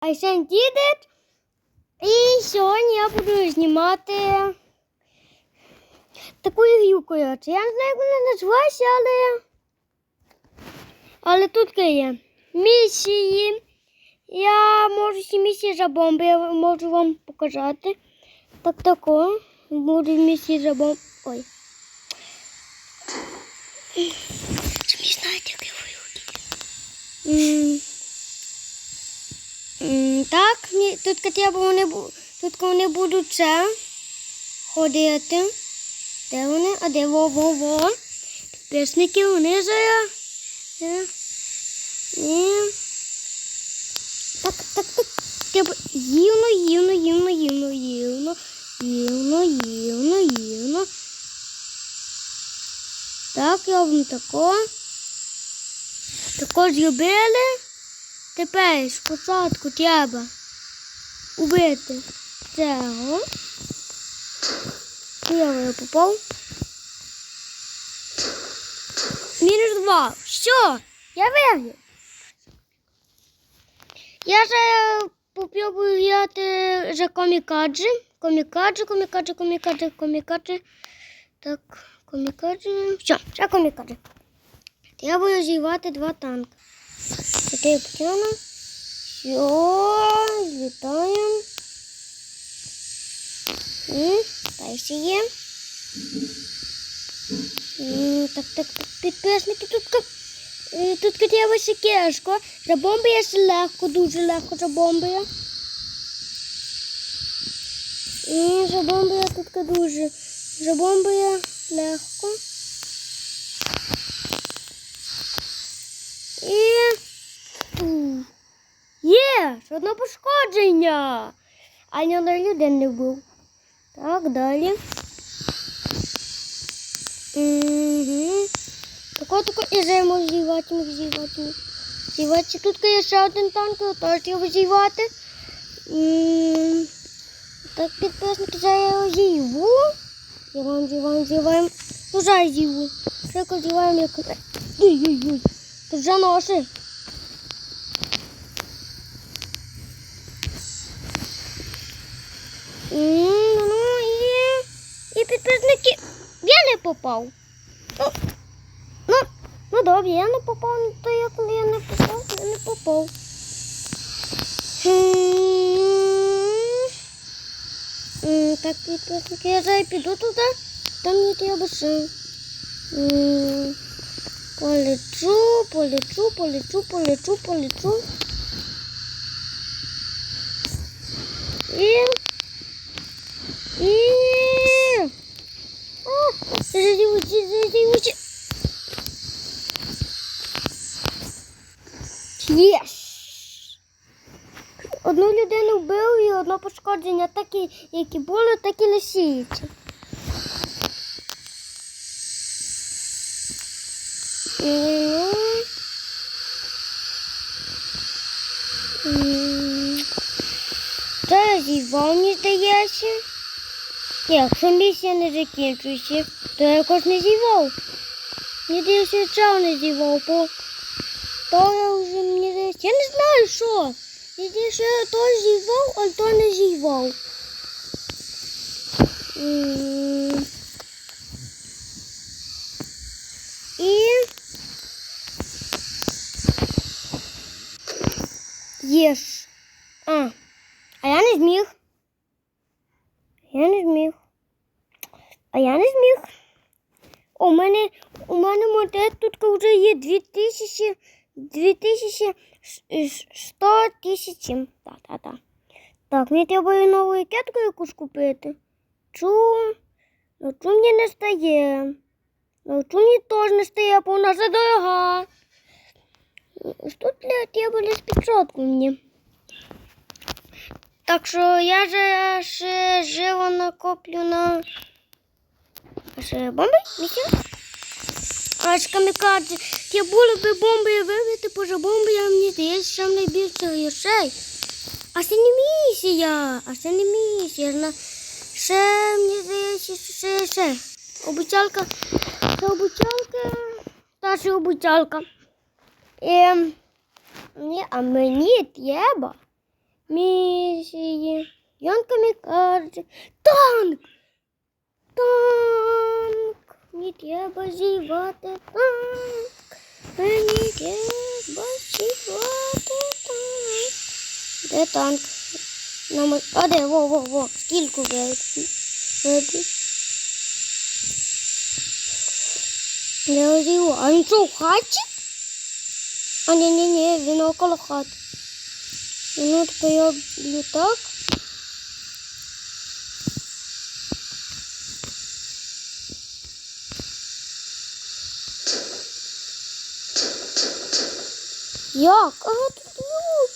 Айсен Дідит. І сьогодні я буду знімати таку ігру, коротше. Я не знаю, як вона називається, але. Але тут є місії. Я можу ці місії за бомби, я можу вам показати. Так тако. Буду місії за бомби. Ой. Самі знаєте, як я воюю. Так, тут вони, тут вони будуть це ходити. Де вони? А де во-во-во? Підписники вони зараз. Е, Так, так, так. Треба гівно, гівно, гівно, гівно, гівно, гівно, гівно, гівно. Так, робимо тако. Тако зробили. Тепер спочатку треба убити цього. Я попав. Мінус два. Що? Я виграв. Я же попробую грати за комікаджі. Комікаджі, комікаджі, комікаджі, комікаджі. Так, комікаджі. Все, за комікаджі. Я буду зівати два танки. Чотири потягну. Все, злітаємо. М, Далі є. Так, так, підписники тут. ка- е, Тут хотіла секешко. Забомбує легко, дуже легко забомбує. І забомбує тут дуже. Забомбує легко. І. Є, ж одне пошкодження. А ні одної людини не був. Так, далі. Угу. Тако, тако, і займо зівати, ми зівати. Тут є ще один танк, його теж треба зівати. Так, підписники, я його зіву. Зіваємо, зіваємо, зіваємо. Ну, зараз зіву. Швидко зіваємо, як... Ой-ой-ой. Тут вже ноші. Ну і, і підписники. Я не попав. Ну, ну, ну добре, я не попав, ну, то як я не попав, я не попав. Так, підписники, я зараз піду туди, там треба ще. М, Полечу, полечу, полечу, полечу, полечу. І Єс! Одну людину вбив і одне пошкодження, так і, які було, так і. М. М. Зараз здається. Ні, Якщо місія не закінчується, то я якось не зівав. Мені здається, чого не зівав, бо то я вже мені здається. Я не знаю що. Мені здається, я то зівав, а то не зівав. М. І Єш. А, а я не зміг. Я не зміг. А я не зміг. У мене, у мене модель тут вже є 2000, 2100 тисячі. Так, так, так. Так, мені треба і нову ракетку якусь купити. Чу, ну чу мені не стає. Ну чу мені теж не стає, бо вона задорога. Для тебе лише підсотку мені? Так що я же ще живо накоплю на бомби? Місія? А ж камікадзе. Ті були би бомби вибити, поза бомби, я мені здається, що найбільше грошей. А це не місія, а це не місія. На... Ще, мені здається, що ще, ще. Обіцялка, це обіцялка, та ще обіцялка. Ем, ні, а мені треба місії. Ян Камікадзе. Танк! Танк! Мені треба зівати танк. Мені треба зівати танк. Де танк? На мо- А де? Во, во, во. Скільки? Веди. Я зіву. А він що, в хаті? А ні, ні, ні, він около хати. Ну, тепер я роблю так. Як? А тут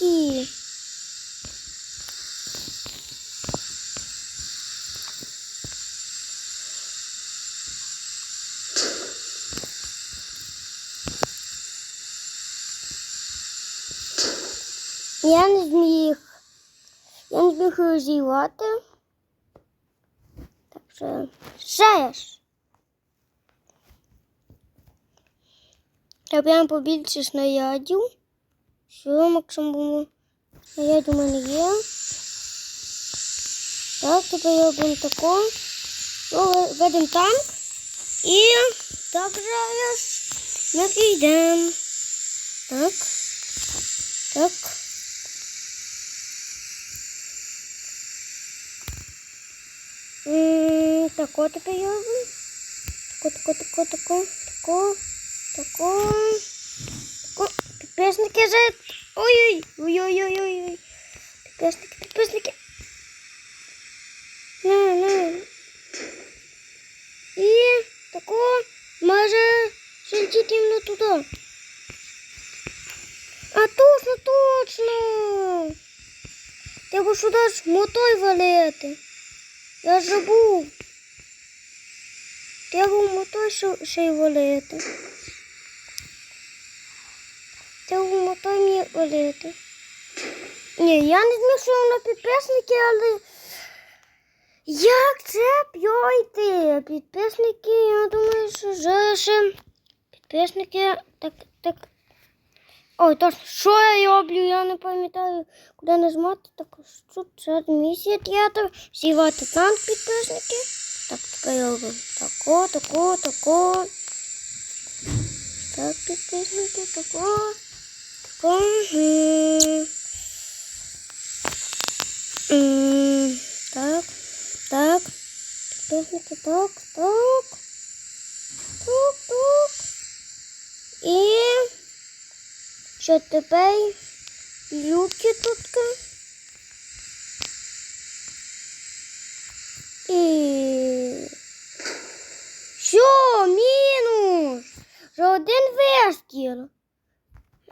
люки. Я не зміг. Я не зміг розіграти. Так що ще ж. Прям побільше снарядів. Що максимум снарядів у мене є. Так, тепер робимо тако. Ну, Ведемо танк. І так зараз ми підемо. Так. Так. Тако тепер робимо. Тако, тако, тако, тако, тако, тако. Тако. Підписники за... Ой-ой, ой-ой-ой-ой. Підписники, підписники. На, на. І тако може сидіти іменно туди. А точно, точно. Треба сюди ж мотой валити. Я забув. Треба мотой ще- й валити. Треба мотой мені валити. Ні, я не змішую на підписники, але як це п'йти? Підписники, я думаю, що ще підписники так. Ой, точно, що я роблю, я не пам'ятаю, куди нажимати. Так, тут це місія театр, сівати танк підписники. Так, тепер робимо тако, тако, тако. Так, підписники, тако. Тако. Мгм. М, Так, так. Підписники, так, так. Так, так. І що тепер люки тут. І що, мінус? За один вистріл.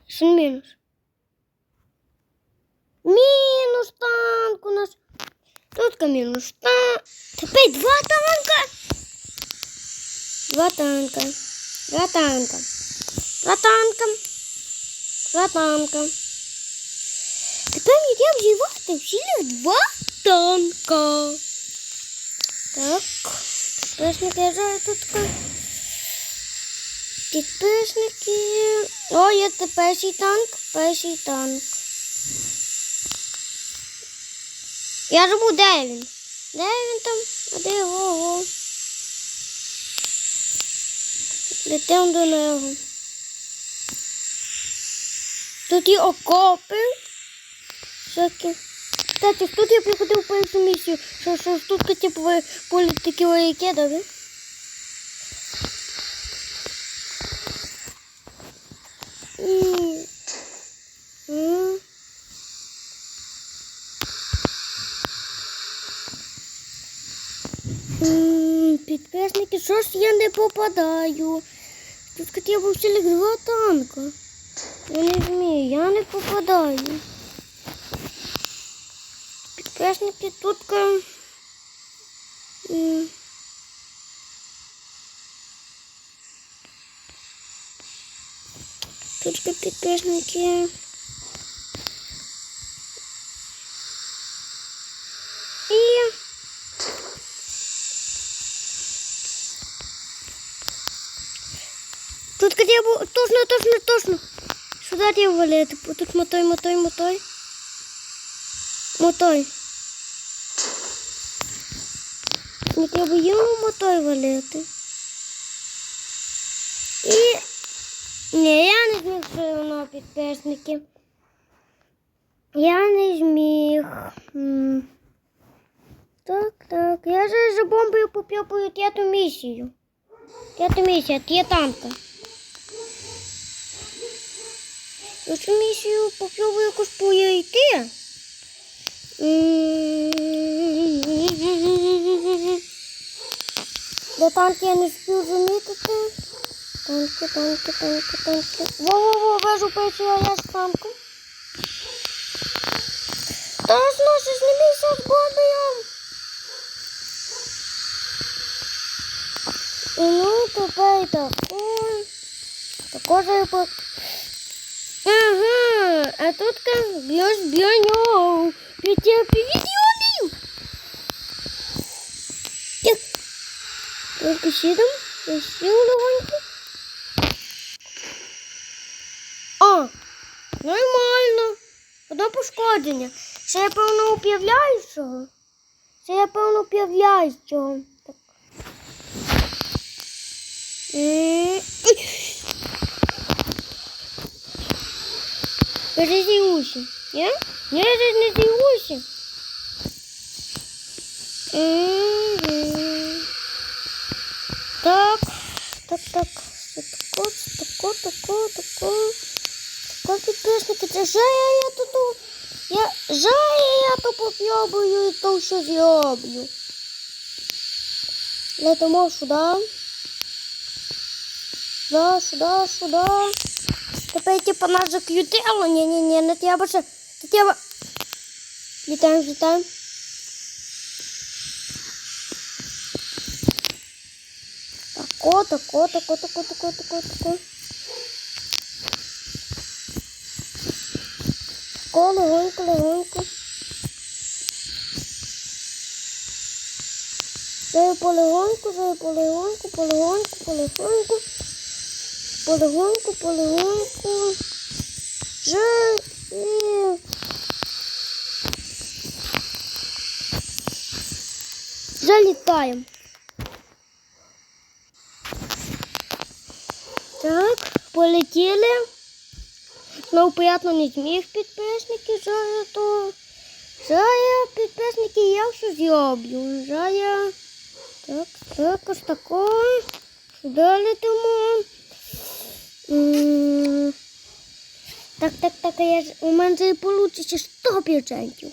Що мінус? Мінус танк у нас. Тут мінус танк. Тепер два танка. Два танка. Два танка. Два танка. Танка. Тепер треба взівати всіх два танка. Так. Підписники, я зараз тут. Підписники. О, є це перший танк. Перший танк. Я забув, де він? Де він там? А де його? Летимо до нього. Тут є окопи. Всякі. Кстати, тут я приходив першу місію, що, що тут типу ви політики вояки, да? І... Що ж я не попадаю? Тут хотя б всілік два танка. Я не вмію, я не попадаю. Підписники тут. ка- Тут ка підписники. Тут бы точно, точно, точно. Сюда тебе валит. Тут мотой, мотой, мотой. Мотой. Не треба йому мотой валити. І. Ні, я не зміг все одно підписники. Я не зміг. Так, так. Я же за бомбою попробую п'яту місію. П'яту місію, є танка. Я цю місію попробую якось поїти. Де танки я не спів замітити. Танки, танки, танки, танки. Во-во-во, вежу перший я з танком. Та зносиш, не з бомбою. І ну, тепер такой. Також я а тут как бьешь бьёнёв. Петя, приведённый. Так. Только сидом. Я сил легонько. О, нормально. Одно пошкодження. Ще я певно уп'являючого. Ще я певно уп'являючого. Так. М, Я здесь не уши. Я? Я не уши. Так, так, так. такой, такой, такой, такой, такой такое. Такое підписники. Жая я тут. Я жая я тут поп'ябую и то що зроблю. Я тому сюди. Да, сюди, сюди. Тепер типу нас закрутило. Ні, ні, ні, не треба ще. Не треба. Літаємо, літаємо. Тако, тако, тако, тако, тако, тако, тако. Тако, легонько, легонько. Заю полегоньку, заю полегоньку, полегоньку, полегоньку. Полегоньку, полегоньку. Же і... Залітаємо. Так, полетіли. Ну, приятно не зміг підписники зараз то. Зараз підписники я все зроблю. Зараз. Так, так, ось такое. Сюди летимо. Так, так, так, а я ж у мене це вийде 100%.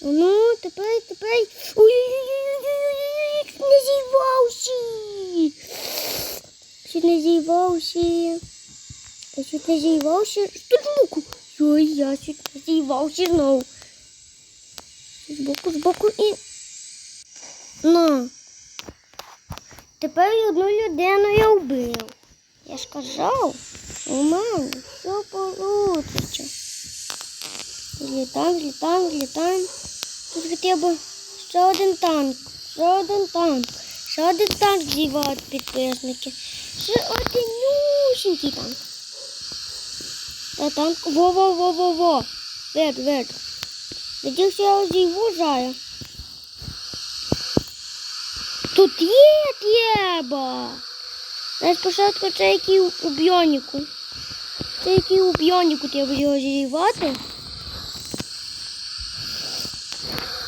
Ну, тепер, тепер. Ой-ой-ой, не зірвався. Чуть не зірвався. Я чуть не зірвався. Збоку. Ой, я чуть не зірвався знову. Збоку, збоку і. Ну. Тепер одну людину я вбив. Я ж казав, у мене все получиться. Злітаємо, злітаємо, злітаємо. Тут хоча б ще один танк, ще один танк, ще один танк зівають підписники. Ще один нюсенький танк. Та танк, во-во-во-во-во. Вид, вид. Надіюся, я зіву зая. Тут є треба. Навіть спочатку це який у бйоніку. Це який у бйоніку треба його зірвати.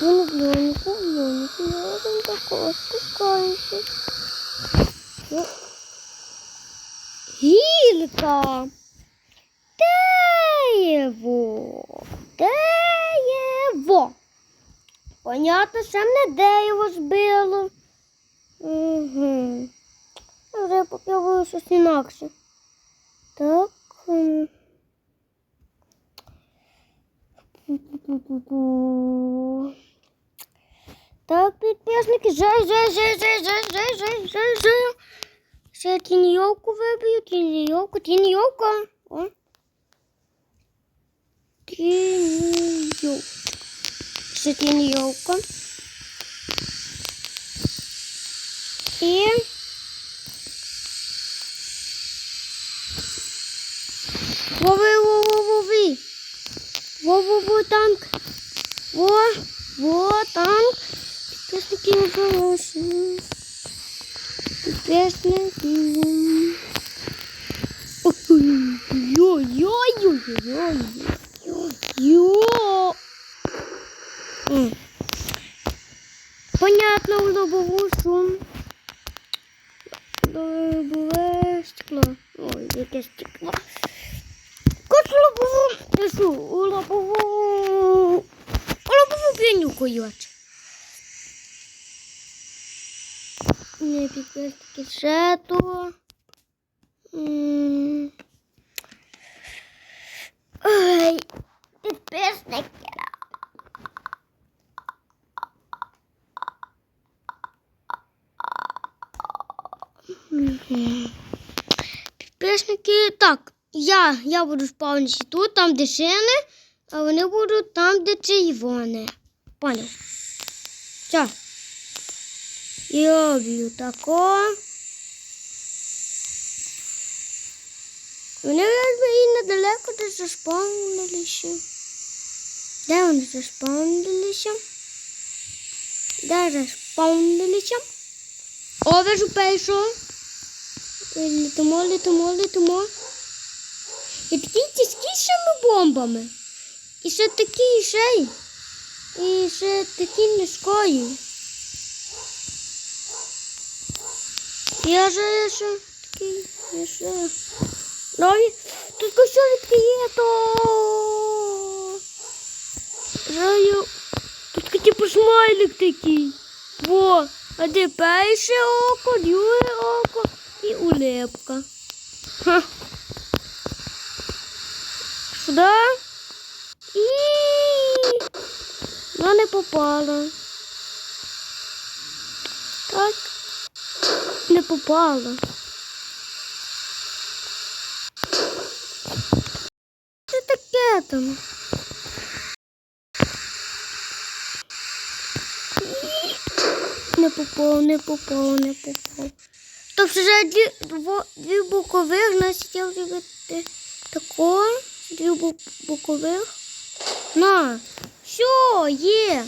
Ну, в бйоніку, бйоніку, я там такого спускаюся. Ну. Гілка. Дерево. Дерево. Понятно, що мене дерево збило. Угу. Я вже попробую щось інакше. Так. ем. Так, підписники, жай, жай, жай, жай, жай, жай, жай, жай, жай. Ще тіньовку виб'ю, тіньовку, тіньовка. О. Тіньовка. Ще тіньовка. І... Лови, лови, лови. Во-во, во танк. Во, во, танк. Підписники не хороші. Підписники. Йо-йо-йо-йо-йо-йо. Понятно, добову шум. Добове шкло. якесь стекло. Кот лобову лісу, лобову, лобову піню койоч. Не підписки ще то. Ой, підписники. Mm-hmm. Підписники, так, я, я буду спавнитися тут, там, де шини, а вони будуть там, де червоне. Поняв? Все. Я б'ю тако. Вони і недалеко десь заспавнилися. Де вони заспавнилися? Де заспавнилися? О, вижу першого. Літимо, літимо, літимо. І такі тяжкішими бомбами. І ще такі ще. І ще такі низькою. Я же ще такий, я ще. Нові. Тут кошелик є, то. Жаю. Тут типу смайлик такий. Во. А де перше око, друге око і улепка. Ха. І вона не попала. Так. Не попала. Що таке там? Не попав, не попав, не попав. Тобто вже дві, дві бокових, значить я вже тако, дві бокових. На, все, є.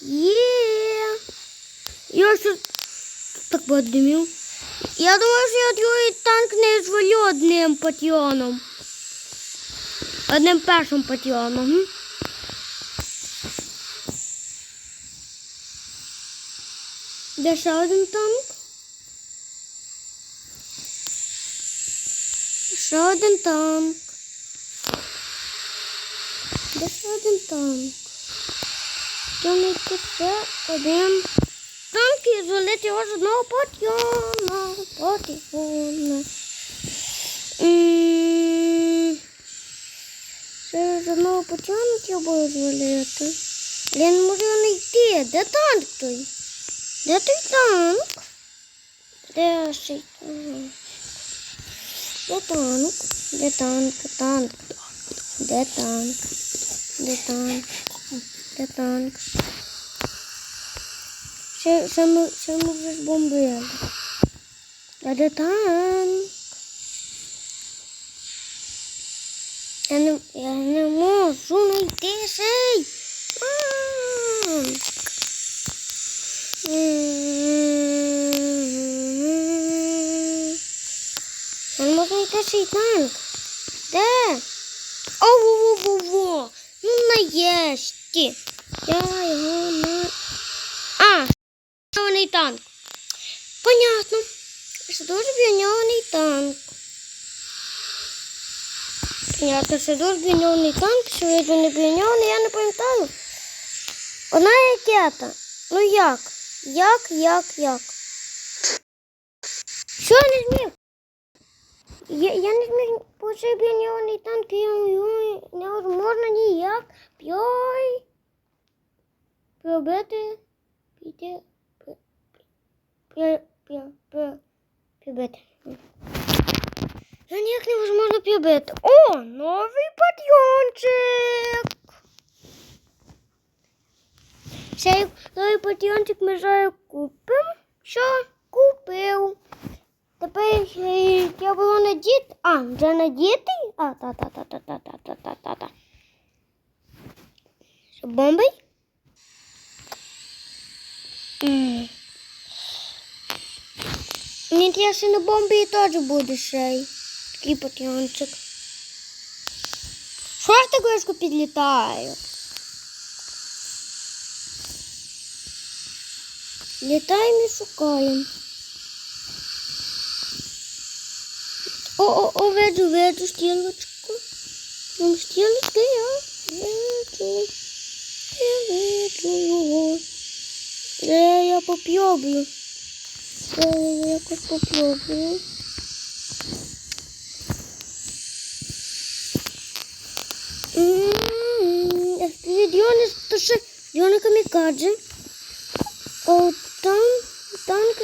Є. Я ще так подимів. Я думаю, що я другий танк не звалю одним патіоном. Одним першим патіоном. Де ще один танк? Ще один танк. Де ще один танк? Тянути ще один танк і звалити його з одного патіона. Патіона. Ще з одного патіона треба звалити. Але я не можу його знайти. Де танк той? Де той танк? Де цей танк? Де танк? Де танк? Танк. Де танк? Де танк? Де танк? Ще, ще, ми, ще ми вже збомбили. А де танк? Я не, я не можу знайти цей танк. Я можу танк. Де? О, во, во, во, во. Ну, наєшті. Я його не... А, броньований танк. Понятно. Що дуже броньований танк. Понятно, що дуже броньований танк, що він не броньований, я не пам'ятаю. Одна ракета. Ну як? Як, як, як? Що я не зміг? Я, yalnız ben poşebiliyorum neden kıyamıyorum. Ne olur можно невозможно ніяк. Пьой. Пробете. Піте. Пробете. Я ніяк невозможно пробити. О, новий патрончик. Цей новий патрончик ми зараз купимо. Що? Купив. Тепер е, я було надіти. А, вже надітий? А, та-та-та-та-та-та-та-та-та. Що бомбий? Я ще на бомбі теж буде ще. Такий патіончик. Що ж таке важко підлітає? Літаємо і шукаємо. О, о, виджу, виджу стілочку. Вон стілочки я виджу. Я виджу його. Е, я попробую. Е, я якось попробую. М, Відьони, то ще Йони камікадзе. О, там, танк,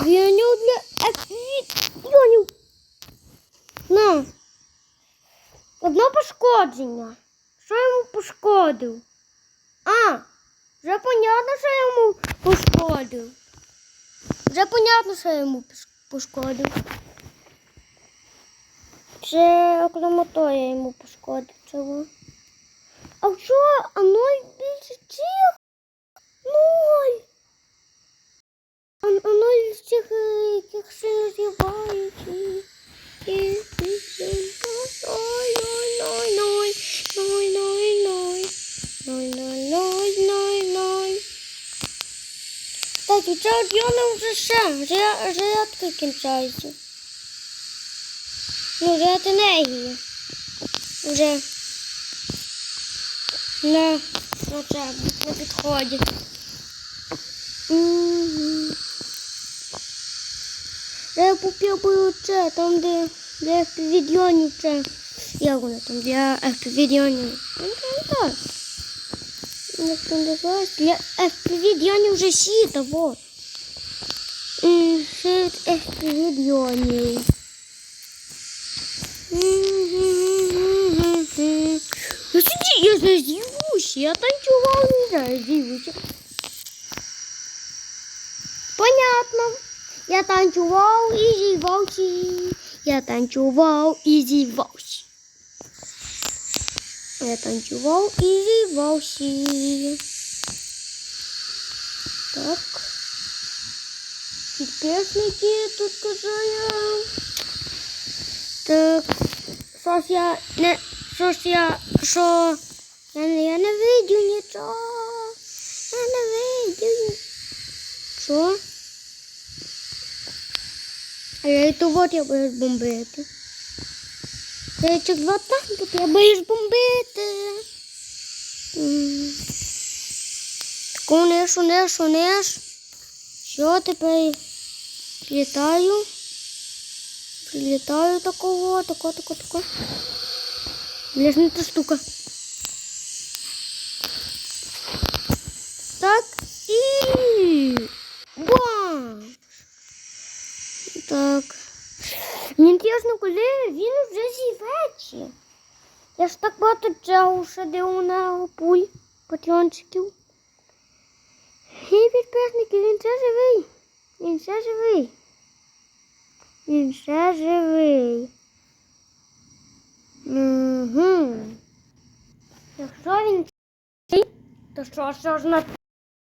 звільнив для відьонів. На. Одно пошкодження. Що йому пошкодив? А, вже понятно, що йому пошкодив. Вже понятно, що йому пошкодив. Це окремо то я йому пошкодив цього. А що? А ноль більше цих? Ноль. А, ноль цих, е, яких з'являються. І- і- і- Ой, ой, ой, ой, ой, ой, ой. Ой, ой, ой, ой, ой. Так, і це от Йона вже ще. Ря- Рядки кінчаються. Ну, ряд енергії. Вже. На, на це, на підході. Мгм. Я попробую це, там, де для FPV-дронів це. Як воно там, для FPV-дронів. Ну, там так. Там називається? Для FPV-дронів вже вот. Шит FPV-дронів. Ну сиди, я зазівуся, я танцював, не зазівуся. Понятно. Я танцював і зівався. Я танцював і зівався. Я танцював і зівався. Так. Підписники тут казаю. Так. Щось я не... Щось я... Що? Я, не- я не видю нічого. Я не видю. Що? А я і то от я боюсь бомбити. Я цих два танки, то я боюсь бомбити. Так униш, униш, униш. Що тепер? Літаю. Прилітаю такого, тако, тако, тако. Лежна та штука. Так і бам! Так. Мені інтересно, коли він вже зіветься. Я ж так багато чого садив на пуль патрончиків. І підписники, він ще живий. Він ще живий. Він ще живий. Угу. Якщо він то що ж на